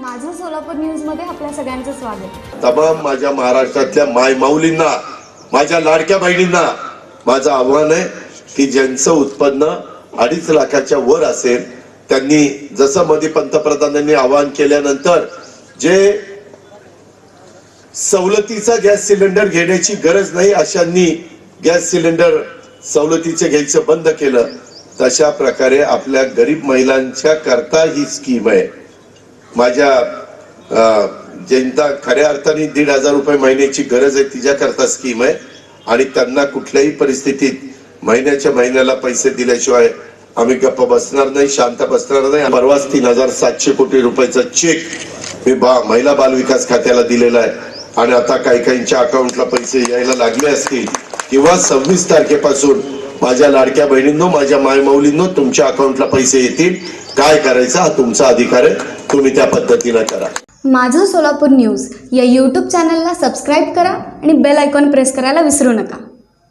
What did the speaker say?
माझं सोलापूर न्यूजमध्ये आपल्या सगळ्यांचं स्वागत. तमाम माझ्या महाराष्ट्रातल्या माय माऊलींना माझ्या लाडक्या बहिणींना माझं आव्हान आहे की ज्यांचं उत्पन्न अडीच लाखाच्या वर असेल त्यांनी जसं मध्ये पंतप्रधानांनी आवाहन केल्यानंतर जे सवलतीचा गॅस सिलेंडर घेण्याची गरज नाही अशांनी गॅस सिलेंडर सवलतीचे घ्यायचं बंद केलं तशा प्रकारे आपल्या गरीब महिलांच्या करता ही स्कीम आहे. माझ्या ज्यांना खऱ्या अर्थाने दीड हजार रुपये महिन्याची गरज आहे तिच्याकरता स्कीम आहे. आणि त्यांना कुठल्याही परिस्थितीत महिन्याच्या महिन्याला पैसे दिल्याशिवाय आम्ही गप्प बसणार नाही शांत बसणार नाही. परवाच तीन हजार सातशे कोटी रुपयाचा चेक मी बा महिला बाल विकास खात्याला दिलेला आहे. आणि आता काही काहींच्या अकाउंटला पैसे यायला लागले असतील किंवा सव्वीस तारखेपासून माझ्या लाडक्या बहिणींनो माझ्या मायमाऊलींनो तुमच्या अकाउंटला पैसे येतील. काय करायचं हा तुमचा अधिकार आहे. तुम्ही त्या पद्धतीनं करा. माझं सोलापूर न्यूज या यूट्यूब चॅनलला सबस्क्राईब करा आणि बेल आयकॉन प्रेस करायला विसरू नका.